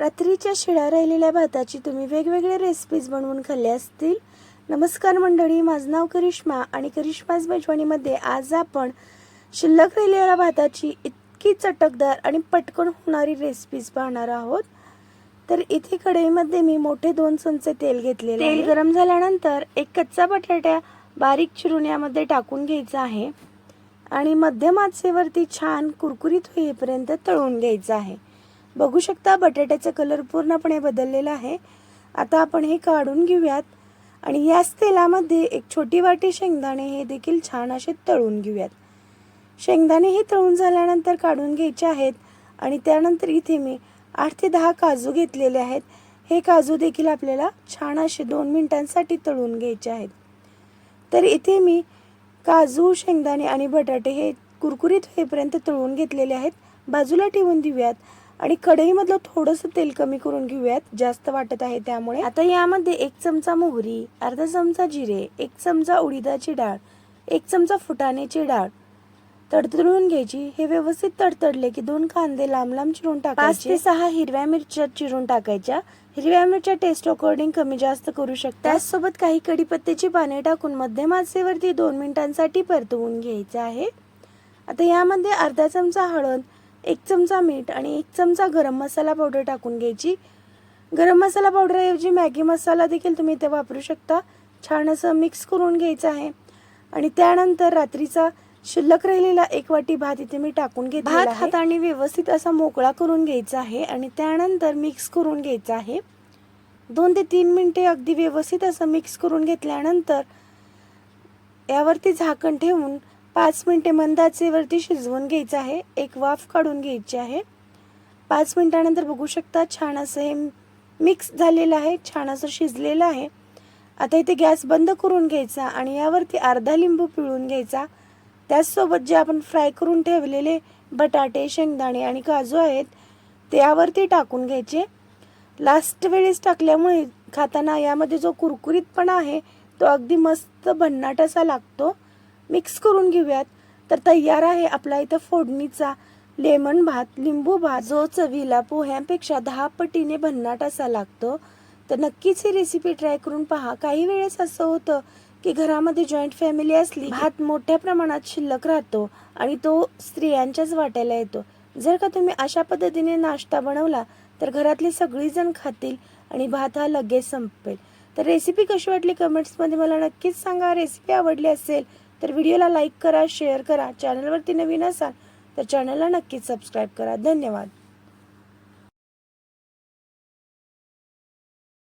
रात्रीच्या शिळ्या राहिलेल्या भाताची तुम्ही वेगवेगळे रेसिपीज बनवून खाल्ल्या असतील? नमस्कार मंडळी माझं नाव करिश्मा आणि करिश्माज मेजवानीमध्ये आज आपण शिल्लक राहिलेल्या भाताची इतकी चटकदार आणि पटकन होणारी रेसिपीज पाहणार आहोत. तर इथे कढईमध्ये मी मोठे दोन चमचे तेल घेतलेले तेल गरम झाल्यानंतर एक कच्चा बटाट्या बारीक चिरून यामध्ये टाकून घ्यायचा आहे. आणि मध्यम आचेवरती छान कुरकुरीत होईपर्यंत तळून घ्यायचं आहे. बघू शकता बटाट्याचा कलर पूर्णपणे बदललेला आहे. आता आपण हे काढून घेऊयात. आणि याच तेलामध्ये एक छोटी वाटी शेंगदाणे हे देखील छान असे तळून घेऊयात. शेंगदाणे हे तळून झाल्यानंतर काढून घ्यायचे आहेत. आणि त्यानंतर इथे मी आठ ते दहा काजू घेतलेले आहेत. हे काजू देखील आपल्याला छान असे दोन मिनिटांसाठी तळून घ्यायचे आहेत. तर इथे मी काजू शेंगदाणे आणि बटाटे हे कुरकुरीत होईपर्यंत तळून घेतलेले आहेत. बाजूला ठेवून देऊयात. आणि कढईमधलं थोडंसं तेल कमी करून घेऊयात. जास्त वाटत आहे त्यामुळे. आता यामध्ये एक चमचा मोहरी अर्धा चमचा जिरे एक चमचा उडीदाची डाळ एक चमचा फुटाण्याची डाळ. तडतडून घ्यायची. हे व्यवस्थित तडतडले की दोन कांदे लांब लांब चिरून टाकायचे. ते सहा हिरव्या मिरच्या चिरून टाकायच्या. हिरव्या मिरच्या टेस्ट अकॉर्डिंग कमी जास्त करू शकता. त्याचसोबत काही कडीपत्त्याची पाने टाकून मध्यम आचेवरती दोन मिनिटांसाठी परतवून घ्यायचं आहे. आता यामध्ये अर्धा चमचा हळद एक चमचा मीठ आणि एक चमचा गरम मसाला पावडर टाकून घ्यायची. गरम मसाला पावडरऐवजी मॅगी मसाला देखील तुम्ही इथे वापरू शकता. छान असं मिक्स करून घ्यायचं आहे. आणि त्यानंतर रात्रीचा शिल्लक राहिलेला एक वाटी भात इथे मी टाकून घेतला भात हाताने व्यवस्थित असा मोकळा करून घ्यायचा आहे आणि त्यानंतर मिक्स करून घ्यायचा आहे. दोन ते तीन मिनिटे अगदी व्यवस्थित असं मिक्स करून घेतल्यानंतर यावरती झाकण ठेवून पाच मिनिटे मंदाचेवरती शिजवून घ्यायचं आहे. एक वाफ काढून घ्यायची आहे. पाच मिनटानंतर बघू शकता छान असं हे मिक्स झालेलं आहे. छान असं शिजलेलं आहे. आता इथे गॅस बंद करून घ्यायचा आणि यावरती अर्धा लिंबू पिळून घ्यायचा. त्याचसोबत जे आपण फ्राय करून ठेवलेले बटाटे शेंगदाणे आणि काजू आहेत ते यावरती टाकून घ्यायचे. लास्ट वेळेस टाकल्यामुळे खाताना यामध्ये जो कुरकुरीतपणा आहे तो अगदी मस्त भन्नाट असा लागतो. मिक्स करून घेऊयात. तर तयार आहे आपला इथं फोडणीचा. लेमन भात लिंबू भात जो चवीला पोह्यांपेक्षा दहा पटीने भन्नाट असा लागतो. तर नक्कीच ही रेसिपी ट्राय करून पहा. काही वेळेस असं होतं की घरामध्ये जॉईंट फॅमिली असली भात मोठ्या प्रमाणात शिल्लक राहतो आणि तो स्त्रियांच्याच वाटायला येतो. जर का तुम्ही अशा पद्धतीने नाश्ता बनवला तर घरातली सगळीजण खातील आणि भात हा लगेच संपेल. तर रेसिपी कशी वाटली कमेंट्समध्ये मला नक्कीच सांगा. रेसिपी आवडली असेल तर व्हिडिओला लाईक करा शेअर करा चॅनलवरती नवीन असाल तर चॅनलला नक्कीच सबस्क्राईब करा. धन्यवाद.